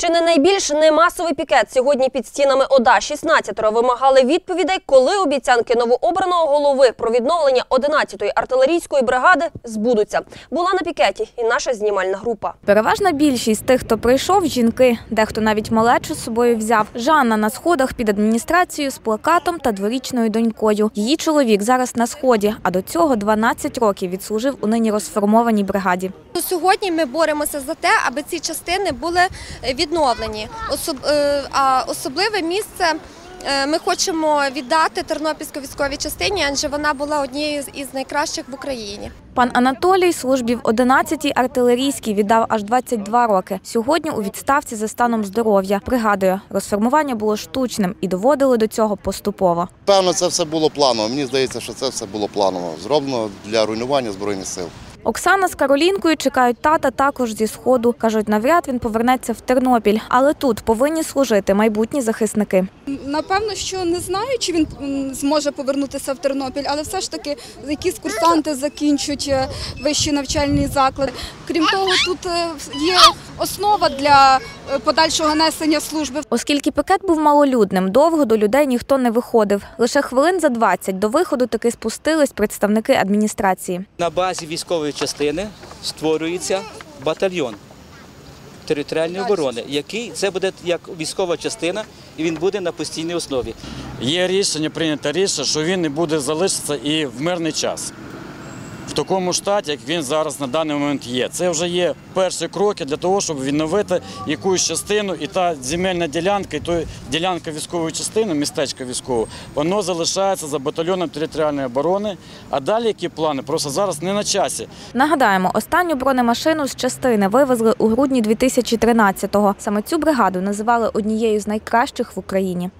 Чи не найбільш немасовий пікет сьогодні під стінами ОДА 16 вимагали відповідей, коли обіцянки новообраного голови про відновлення 11-ї артилерійської бригади збудуться. Була на пікеті і наша знімальна група. Переважна більшість тих, хто прийшов, жінки. Дехто навіть малечу з собою взяв. Жанна на сходах під адміністрацією з плакатом та дворічною донькою. Її чоловік зараз на сході, а до цього 12 років відслужив у нині розформованій бригаді. То Сьогодні ми боремося за те, аби ці частини були е, відновлені. Особ- е, А особливе місце е, ми хочемо віддати Тернопільській військовій частині, адже вона була однією з- із найкращих в Україні. Пан Анатолій службі в 11-й артилерійській віддав аж 22 роки. Сьогодні у відставці за станом здоров'я. Пригадує, розформування було штучним і доводили до цього поступово. Певно, це все було планово. Мені здається, що це все було планово. Зроблено для руйнування Збройних сил. Оксана з Каролінкою чекають тата також зі сходу. кажуть, навряд він повернеться в Тернопіль, але тут повинні служити майбутні захисники. Напевно, що не знаю, чи він зможе повернутися в Тернопіль, але все ж таки якісь курсанти закінчать е, вищі навчальні заклади. Крім того, тут е, є основа для е, подальшого несення служби. Оскільки пікет був малолюдним, довго до людей ніхто не виходив. Лише хвилин за 20 до виходу таки спустились представники адміністрації. На базі військової частини створюється батальйон територіальної оборони, який це буде як військова частина, і він буде на постійній основі. Є рішення, прийнято рішення, що він не буде залишитися і в мирний час. В такому штаті, як він зараз на даний момент є. Це вже є перші кроки для того, щоб відновити якусь частину, і та земельна ділянка, і то ділянка військової частини, містечка військового, воно залишається за батальйоном територіальної оборони. А далі які плани? Просто зараз не на часі. Нагадаємо, останню бронемашину з частини вивезли у грудні 2013-го. Саме цю бригаду називали однією з найкращих в Україні.